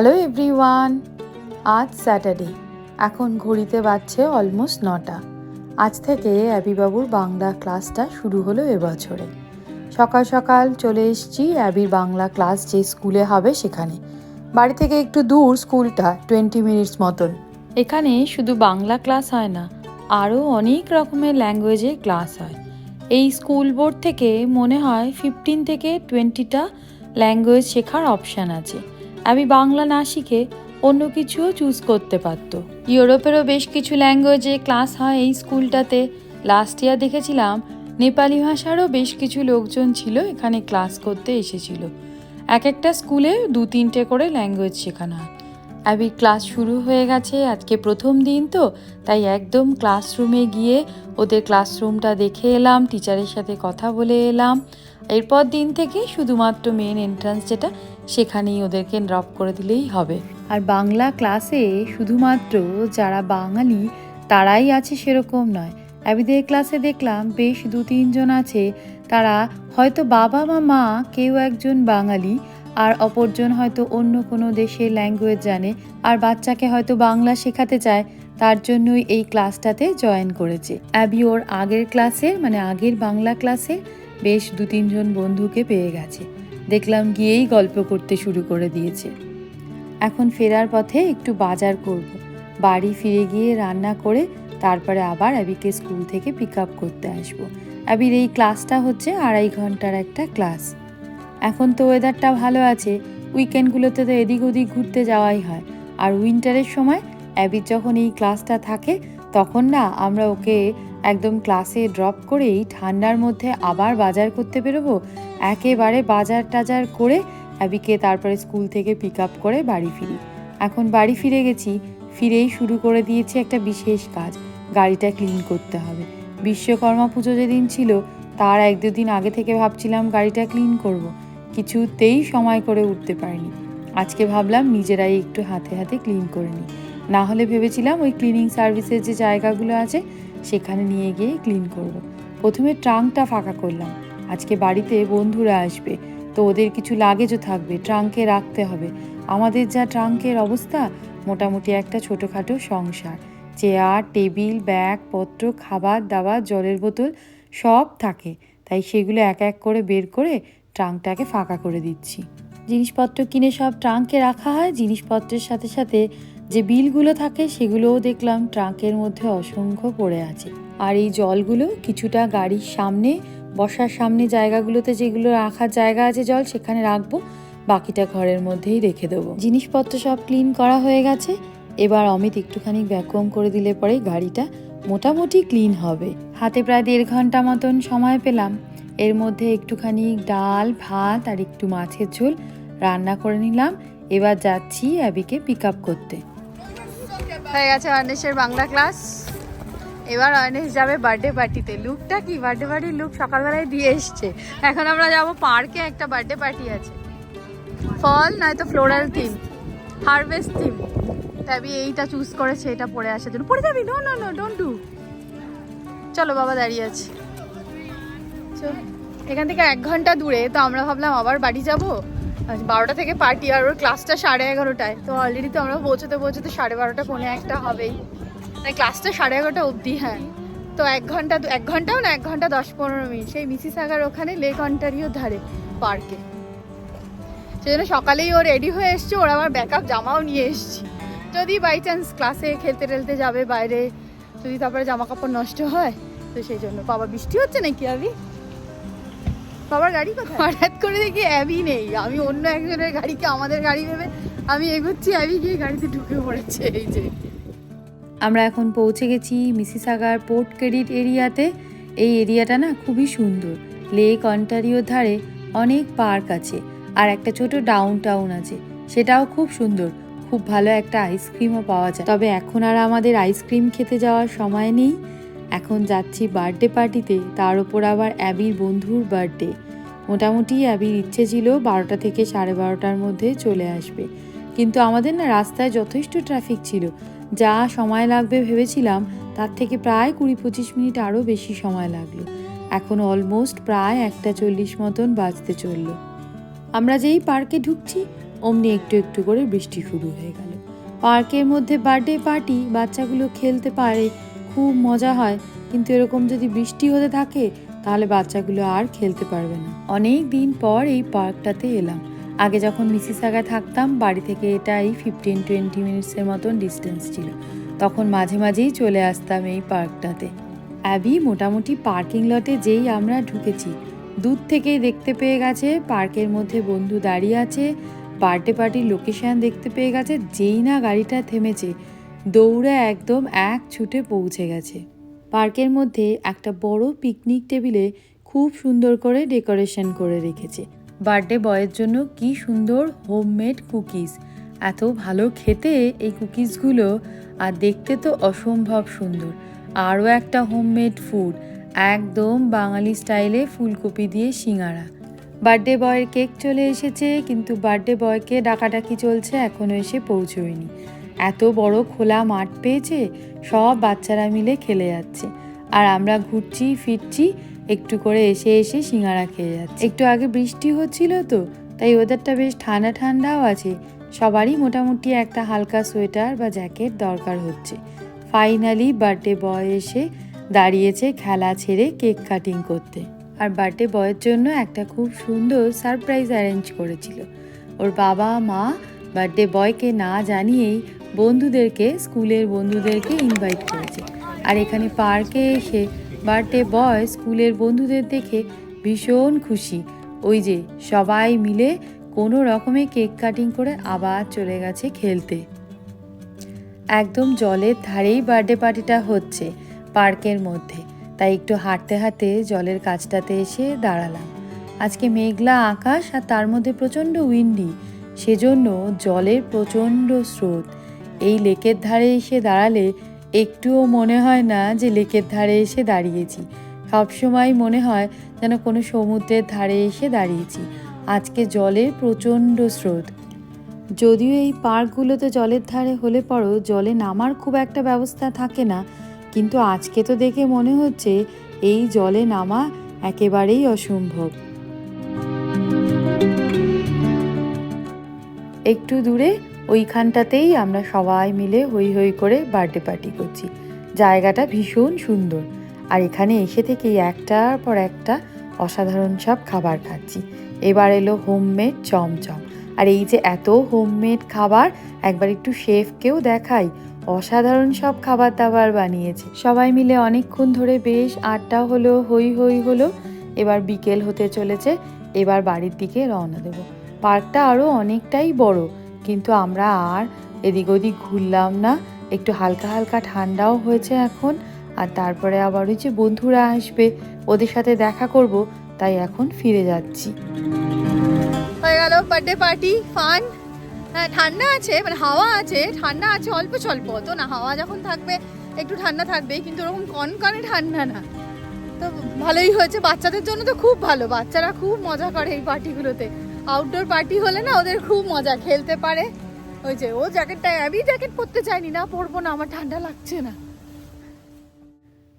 Hello everyone, আজ Saturday. এখন ঘড়িতে বাজছে অলমোস্ট নটা। আজ থেকে অ্যাবিবাবুর বাংলা ক্লাসটা শুরু হলো এবছরে। সকাল সকাল চলে এসেছি অ্যাবির বাংলা ক্লাস যে স্কুলে হবে সেখানে। বাড়ি থেকে একটু দূর স্কুলটা, টোয়েন্টি মিনিটস মতন। এখানে শুধু বাংলা ক্লাস হয় না, আরও অনেক রকমের ল্যাঙ্গুয়েজে ক্লাস হয়। এই স্কুল বোর্ড থেকে মনে হয় ফিফটিন থেকে টোয়েন্টিটা ল্যাঙ্গুয়েজ শেখার অপশান আছে। আমি বাংলা না শিখে অন্য কিছুও চুজ করতে পারত। ইউরোপেরও বেশ কিছু ল্যাঙ্গুয়েজে ক্লাস হয় এই স্কুলটাতে। লাস্ট ইয়ার দেখেছিলাম, নেপালি ভাষারও বেশ কিছু লোকজন ছিল এখানে ক্লাস করতে এসেছিল। এক একটা স্কুলে দু তিনটে করে ল্যাঙ্গুয়েজ শেখানো হয়। অ্যাবির ক্লাস শুরু হয়ে গেছে, আজকে প্রথম দিন তো, তাই একদম ক্লাসরুমে গিয়ে ওদের ক্লাসরুমটা দেখে এলাম টিচারের সাথে কথা বলে এলাম। এরপর দিন থেকে শুধুমাত্র মেন এন্ট্রান্স যেটা, সেখানেই ওদেরকে ড্রপ করে দিলেই হবে। আর বাংলা ক্লাসে শুধুমাত্র যারা বাঙালি, তারাই আছে সেরকম নয়। অ্যাবিদের ক্লাসে দেখলাম বেশ দু তিনজন আছে, তারা হয়তো বাবা বা মা, কেউ একজন বাঙালি, আর অপরজন হয়তো অন্য কোনো দেশের ল্যাঙ্গুয়েজ জানে, আর বাচ্চাকে হয়তো বাংলা শেখাতে চায়, তার জন্যই এই ক্লাসটাতে জয়েন করেছে। অ্যাবি ওর আগের ক্লাসে মানে আগের বাংলা ক্লাসে বেশ দু তিনজন বন্ধুকে পেয়ে গেছে। দেখলাম গিয়েই গল্প করতে শুরু করে দিয়েছে। এখন ফেরার পথে একটু বাজার করব। বাড়ি ফিরে গিয়ে রান্না করে তারপরে আবার অ্যাবিকে স্কুল থেকে পিক আপ করতে আসব। অ্যাবির এই ক্লাসটা হচ্ছে আড়াই ঘণ্টার একটা ক্লাস। এখন তো ওয়েদারটা ভালো আছে। উইকেন্ডগুলোতে তো এদিক ওদিক ঘুরতে যাওয়াই হয়। আর উইন্টারের সময় অ্যাবির যখন এই ক্লাসটা থাকে, তখন না আমরা ওকে একদম ক্লাসে ড্রপ করেই ঠান্ডার মধ্যে আবার বাজার করতে বেরোবো? একেবারে বাজার টাজার করে অ্যাবিকে তারপরে স্কুল থেকে পিক আপ করে বাড়ি ফিরি। এখন বাড়ি ফিরে গেছি। ফিরেই শুরু করে দিয়েছি একটা বিশেষ কাজ। গাড়িটা ক্লিন করতে হবে। বিশ্বকর্মা পুজো যেদিন ছিল, তার এক দুদিন আগে থেকে ভাবছিলাম গাড়িটা ক্লিন করব। কিছুতেই সময় করে উঠতে পারিনি। আজকে ভাবলাম নিজেরাই একটু হাতে হাতে ক্লিন করে নিই। না হলে ভেবেছিলাম ওই ক্লিনিং সার্ভিসের যে জায়গাগুলো আছে সেখানে নিয়ে গিয়ে ক্লিন করব। প্রথমে ট্রাঙ্কটা ফাঁকা করলাম। আজকে বাড়িতে বন্ধুরা আসবে, তো ওদের কিছু লাগেজও থাকবে, ট্রাঙ্কে রাখতে হবে। আমাদের যা ট্রাঙ্কের অবস্থা, মোটামুটি একটা ছোটোখাটো সংসার। চেয়ার, টেবিল, ব্যাগ, পত্র, খাবার দাবার, জলের বোতল সব থাকে। তাই সেগুলো এক এক করে বের করে ট্রাঙ্কটাকে ফাঁকা করে দিচ্ছি। জিনিসপত্র কিনে সব ট্রাঙ্কে রাখা হয়। জিনিসপত্রের সাথে সাথে যে বিলগুলো থাকে সেগুলোও দেখলাম ট্রাঙ্কের মধ্যে অসংখ্য পড়ে আছে। আর এই জলগুলো কিছুটা গাড়ির সামনে, বসার সামনে জায়গাগুলোতে যেগুলো রাখার জায়গা আছে জল, সেখানে রাখব। বাকিটা ঘরের মধ্যেই রেখে দেবো। জিনিসপত্র সব ক্লিন করা হয়ে গেছে। এবার অমিত একটুখানি ভ্যাকুয়াম করে দিলে পরে গাড়িটা মোটামুটি ক্লিন হবে। হাতে প্রায় দেড় ঘণ্টা মতন সময় পেলাম। এর মধ্যে একটুখানি ডাল, ভাত আর একটু মাছের ঝোল রান্না করে নিলাম। এবার যাচ্ছি অ্যাবিকে পিক আপ করতে। হয়ে গেছে অর্ণেশের বাংলা ক্লাস। এবার অর্ণেশ যাবে বার্থডে পার্টিতে লুকটা কি? বার্থডে পার্টির লুক সকালবেলায় দিয়ে এসছে। এখন আমরা যাব পার্কে একটা বার্থডে পার্টি আছে। ফল নয়তো ফ্লোরাল থিম হারভেস্ট থিম তাবি এইটা চুজ করেছে, এটা পরে আসার জন্য পরে যাবি? No no no don't do চলো বাবা, দাঁড়িয়ে আছে। এখান থেকে এক ঘণ্টা দূরে, তো আমরা ভাবলাম আবার বাড়ি যাব। বারোটা থেকে পার্টি আর ওর ক্লাসটা সাড়ে এগারোটায়। তো অলরেডি তো আমরা পৌঁছতে পৌঁছতে সাড়ে বারোটা পৌনে একটা হবেই। তাই ক্লাসটা সাড়ে এগারোটা অবধি হ্যাঁ। তো এক ঘণ্টা এক ঘন্টাও না, এক ঘণ্টা দশ পনেরো মিনিট। সেই মিসি সাগার ওখানে লেক অন্টারিও ধারে, পার্কে। সেই জন্য সকালেই ও রেডি হয়ে এসছে, ওর আবার ব্যাকআপ জামাও নিয়ে এসছি। যদি বাই চান্স ক্লাসে খেলতে টেলতে যাবে বাইরে, যদি তারপরে জামা কাপড় নষ্ট হয়, তো সেই জন্য। বাবা, বৃষ্টি হচ্ছে নাকি আবি? বাবার গাড়ি কোথায়? হঠাৎ করে দেখি অ্যাবি নেই। আমি অন্য একজনের গাড়িকে আমাদের গাড়ি ভেবে আমি এগোচ্ছি অ্যাবি গিয়ে গাড়িতে ঢুকে পড়েছে, এই যে। আমরা এখন পৌঁছে গেছি মিসিসাগার পোর্ট ক্রেডিট এরিয়াতে। এই এরিয়াটা না খুবই সুন্দর। লেক অন্টারিওর ধারে অনেক পার্ক আছে আর একটা ছোট ডাউন টাউন আছে। সেটাও খুব সুন্দর। খুব ভালো একটা আইসক্রিমও পাওয়া যায়। তবে এখন আর আমাদের আইসক্রিম খেতে যাওয়ার সময় নেই। এখন যাচ্ছি বার্থডে পার্টিতে তার ওপর আবার অ্যাবির বন্ধুর বার্থডে মোটামুটি অ্যাবির ইচ্ছে ছিল বারোটা থেকে সাড়ে বারোটার মধ্যে চলে আসবে। কিন্তু আমাদের না রাস্তায় যথেষ্ট ট্রাফিক ছিল। যা সময় লাগবে ভেবেছিলাম, তার থেকে প্রায় কুড়ি পঁচিশ মিনিট আরও বেশি সময় লাগল। এখন অলমোস্ট প্রায় একটা চল্লিশ মতন বাজতে চলল। আমরা যেই পার্কে ঢুকছি, অমনি একটু একটু করে বৃষ্টি শুরু হয়ে গেল। পার্কের মধ্যে বার্থডে পার্টি বাচ্চাগুলো খেলতে পারে খুব মজা হয়। কিন্তু এরকম যদি বৃষ্টি হতে থাকে, তাহলে বাচ্চাগুলো আর খেলতে পারবে না। অনেক দিন পর এই পার্কটাতে এলাম। আগে যখন মিসিসাগায় থাকতাম, বাড়ি থেকে এটা এই ফিফটিন টোয়েন্টি মিনিটসের মতন ডিস্টেন্স ছিল। তখন মাঝে মাঝেই চলে আসতাম এই পার্কটাতে। অ্যাবি মোটামুটি পার্কিং লটে যেই আমরা ঢুকেছি, দূর থেকেই দেখতে পেয়ে গেছে, পার্কের মধ্যে বন্ধু দাঁড়িয়ে আছে বার্থডে পার্টির লোকেশান দেখতে পেয়ে গেছে, যেই না গাড়িটা থেমেছে দৌড়ে একদম এক ছুটে পৌঁছে গেছে। পার্কের মধ্যে একটা বড় পিকনিক টেবিলে খুব সুন্দর করে ডেকোরেশন করে রেখেছে। বার্থডে বয়ের জন্য কি সুন্দর হোমমেড কুকিজ এত ভালো খেতে এই কুকিজগুলো আর দেখতে তো অসম্ভব সুন্দর। আরও একটা হোমমেড ফুড একদম বাঙালি স্টাইলে ফুলকপি দিয়ে সিঙাড়া বার্থডে বয়ের কেক চলে এসেছে, কিন্তু বার্থডে বয়কে ডাকাডাকি চলছে এখনও এসে পৌঁছয়নি। এত বড় খোলা মাঠ পেয়েছে, সব বাচ্চারা মিলে খেলে যাচ্ছে। আর আমরা ঘুরছি, ফিরছি, একটু করে এসে এসে সিঙ্গারা খেয়ে যাচ্ছে। একটু আগে বৃষ্টি হচ্ছিল তো, তাই ওদেরটা বেশ ঠান্ডা ঠান্ডাও আছে। সবারই মোটামুটি একটা হালকা সোয়েটার বা জ্যাকেট দরকার হচ্ছে। ফাইনালি বার্থডে বয় এসে দাঁড়িয়েছে খেলা ছেড়ে কেক কাটিং করতে। আর বার্থডে বয়ের জন্য একটা খুব সুন্দর সারপ্রাইজ অ্যারেঞ্জ করেছিল। ওর বাবা মা বার্থডে বয়কে না জানিয়েই বন্ধুদেরকে, স্কুলের বন্ধুদেরকে ইনভাইট করেছে। আর এখানে পার্কে এসে বার্থডে বয় স্কুলের বন্ধুদের দেখে ভীষণ খুশি। ওই যে সবাই মিলে কোনো রকমে কেক কাটিং করে আবার চলে গেছে খেলতে। একদম জলের ধারেই বার্থডে পার্টিটা হচ্ছে পার্কের মধ্যে। তাই একটু হাঁটতে হাঁটতে জলের কাছটাতে এসে দাঁড়ালাম। আজকে মেঘলা আকাশ আর তার মধ্যে প্রচণ্ড উইন্ডি সেজন্য জলের প্রচণ্ড স্রোত। এই লেকের ধারে এসে দাঁড়ালে একটুও মনে হয় না যে লেকের ধারে এসে দাঁড়িয়েছি। সবসময় মনে হয় যেন কোনো সমুদ্রের ধারে এসে দাঁড়িয়েছি। আজকে জলের প্রচণ্ড স্রোত। যদিও এই পার্কগুলোতে জলের ধারে হলে পরও জলে নামার খুব একটা ব্যবস্থা থাকে না, কিন্তু আজকে তো দেখে মনে হচ্ছে এই জলে নামা একেবারেই অসম্ভব। একটু দূরে ওইখানটাতেই আমরা সবাই মিলে হই হই করে বার্থডে পার্টি করছি। জায়গাটা ভীষণ সুন্দর। আর এখানে এসে থেকেই একটার পর একটা অসাধারণ সব খাবার খাচ্ছি। এবার এলো হোমমেড চমচম। আর এই যে এত হোমমেড খাবার, একবার একটু শেফকেও দেখাই, অসাধারণ সব খাবার দাবার বানিয়েছে। সবাই মিলে অনেকক্ষণ ধরে বেশ আড্ডা হলো, হই হই হলো, এবার বিকেল হতে চলেছে, এবার বাড়ির দিকে রওনা দেবো। পার্কটা আরও অনেকটাই বড় কিন্তু আমরা আর এদিক ওদিক ঘুরলাম না। একটু হালকা হালকা ঠান্ডাও হয়েছে এখন। আর তারপরে আবার ওই যে বন্ধুরা আসবে, ওদের সাথে দেখা করব, তাই এখন ফিরে যাচ্ছি। হয়ে গেল বার্থডে পার্টি ফান হ্যাঁ ঠান্ডা আছে মানে হাওয়া আছে, ঠান্ডা আছে অল্প স্বল্প, তো না, হাওয়া যখন থাকবে, একটু ঠান্ডা থাকবে কিন্তু ওরকম কনকনে ঠান্ডা না। তো ভালোই হয়েছে, বাচ্চাদের জন্য তো খুব ভালো, বাচ্চারা খুব মজা করে এই পার্টিগুলোতে আউটডোর পার্টি হলে না ওদের খুব মজা, খেলতে পারে। ওই যে, ও জ্যাকেটটা আমি জ্যাকেট পরতে চাইনি, না পরবো না, আমার ঠান্ডা লাগছে না।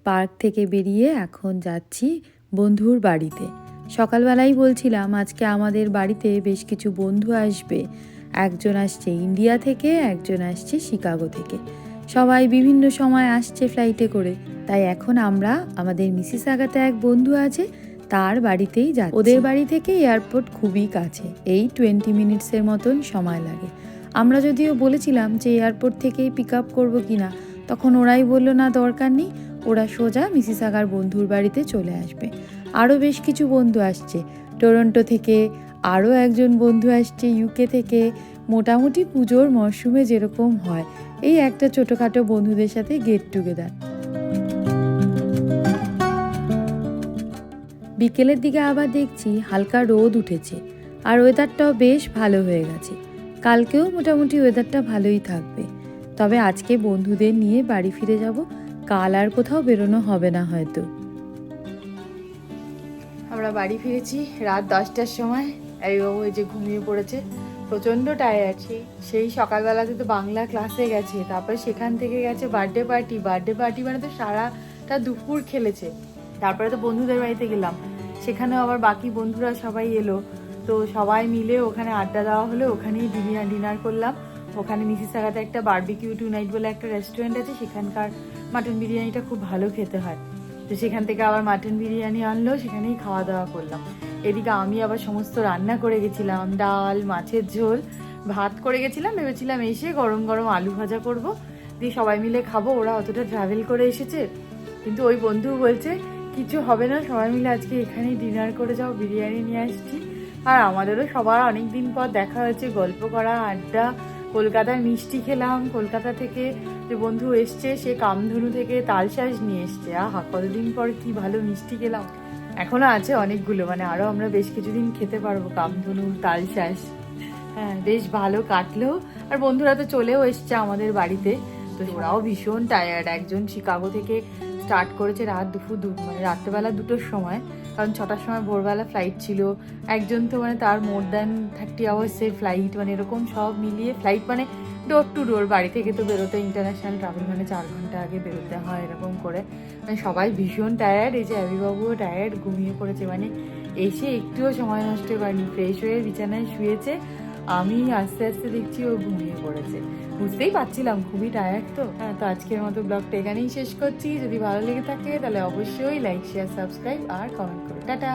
পার্ক থেকে বেরিয়ে এখন যাচ্ছি বন্ধুর বাড়িতে। সকালবেলাই বলছিলাম, আজকে আমাদের বাড়িতে বেশ কিছু বন্ধু আসবে। একজন আসছে ইন্ডিয়া থেকে, একজন আসছে শিকাগো থেকে। সবাই বিভিন্ন সময় আসছে ফ্লাইটে করে। তাই এখন আমরা, আমাদের মিসিস আগাতে এক বন্ধু আছে তার বাড়িতেই যাচ্ছি। ওদের বাড়ি থেকে এয়ারপোর্ট খুবই কাছে। এই টোয়েন্টি মিনিটসের মতন সময় লাগে। আমরা যদিও বলেছিলাম যে এয়ারপোর্ট থেকেই পিক আপ করব কিনা, তখন ওরাই বলল, না, দরকার নেই। ওরা সোজা মিসিসাগার বন্ধুর বাড়িতে চলে আসবে। আরও বেশ কিছু বন্ধু আসছে। টরন্টো থেকে আরও একজন বন্ধু আসছে ইউকে থেকে। মোটামুটি পুজোর মরশুমে যেরকম হয়। এই একটা ছোটোখাটো বন্ধুদের সাথে গেট টুগেদার বিকেলের দিকে আবার দেখছি হালকা রোদ উঠেছে আর ওয়েদারটাও বেশ ভালো হয়ে গেছে। কালকেও মোটামুটি ওয়েদারটা ভালোই থাকবে। তবে আজকে বন্ধুদের নিয়ে বাড়ি ফিরে যাব, কাল আর কোথাও বেরোনো হবে না হয়তো। আমরা বাড়ি ফিরেছি রাত দশটার সময়। এই বাবু যে ঘুমিয়ে পড়েছে, প্রচণ্ড টায়ার্ড সেই সেই সকালবেলাতে তো বাংলা ক্লাসে গেছে, তারপরে সেখান থেকে গেছে বার্থডে পার্টি বার্থডে পার্টি মানে তো সারাটা দুপুর খেলেছে। তারপরে তো বন্ধুদের বাড়িতে গেলাম। সেখানেও আবার বাকি বন্ধুরা সবাই এলো। তো সবাই মিলে ওখানে আড্ডা দেওয়া হলো। ওখানেই ডিনার ডিনার করলাম। ওখানে মিসিসাগাতে একটা বারবিকিউ টু নাইট বলে একটা রেস্টুরেন্ট আছে। সেখানকার মাটন বিরিয়ানিটা খুব ভালো খেতে হয়। তো সেখান থেকে আবার মাটন বিরিয়ানি আনলো। সেখানেই খাওয়া দাওয়া করলাম। এদিকে আমি আবার সমস্ত রান্না করে গেছিলাম। ডাল, মাছের ঝোল, ভাত করে গেছিলাম। ভেবেছিলাম এসে গরম গরম আলু ভাজা করব। দিয়ে সবাই মিলে খাব। ওরা অতটা ট্রাভেল করে এসেছে। কিন্তু ওই বন্ধু বলছে কিছু হবে না, সবাই মিলে আজকে এখানেই ডিনার করে যাও, বিরিয়ানি নিয়ে আসছি। আর আমাদেরও সবার অনেক দিন পর দেখা হয়েছে, গল্প করা, আড্ডা। কলকাতায় মিষ্টি খেলাম, কলকাতা থেকে যে বন্ধু এসছে, সে কামধনু থেকে তালশাঁস নিয়ে এসছে। আহা, কতদিন পর কি ভালো মিষ্টি খেলাম। এখনও আছে অনেকগুলো মানে আরও আমরা বেশ কিছুদিন খেতে পারব, কামধনু, তালশাঁস। হ্যাঁ বেশ ভালো কাটলো। আর বন্ধুরা তো চলেও এসছে আমাদের বাড়িতে। তো ওরাও ভীষণ টায়ার্ড একজন শিকাগো থেকে স্টার্ট করেছে রাত দুপুর দু মানে রাত্রেবেলা দুটোর সময়, কারণ ছটার সময় ভোরবেলা ফ্লাইট ছিল। একজন তো মানে তার মোর দ্যান থার্টি আওয়ার্সের ফ্লাইট মানে এরকম সব মিলিয়ে ফ্লাইট মানে ডোর টু ডোর বাড়ি থেকে তো বেরোতে ইন্টারন্যাশনাল ট্রাভেল মানে চার ঘণ্টা আগে বেরোতে হয়, এরকম করে। মানে সবাই ভীষণ টায়ার্ড এই যে অ্যাবিবাবুও টায়ার্ড ঘুমিয়ে পড়েছে। মানে এসে একটুও সময় নষ্ট করেনি ফ্রেশ হয়ে বিছানায় শুয়েছে আমি আস্তে আস্তে দেখছি, ও ঘুমিয়ে পড়েছে। বুঝতেই পারছিলাম, খুবই টায়ার্ড তো। হ্যাঁ তো আজকের মতো ব্লগটা এখানেই শেষ করছি। যদি ভালো লেগে থাকে, তাহলে অবশ্যই লাইক শেয়ার সাবস্ক্রাইব আর কমেন্ট করো। টাটা!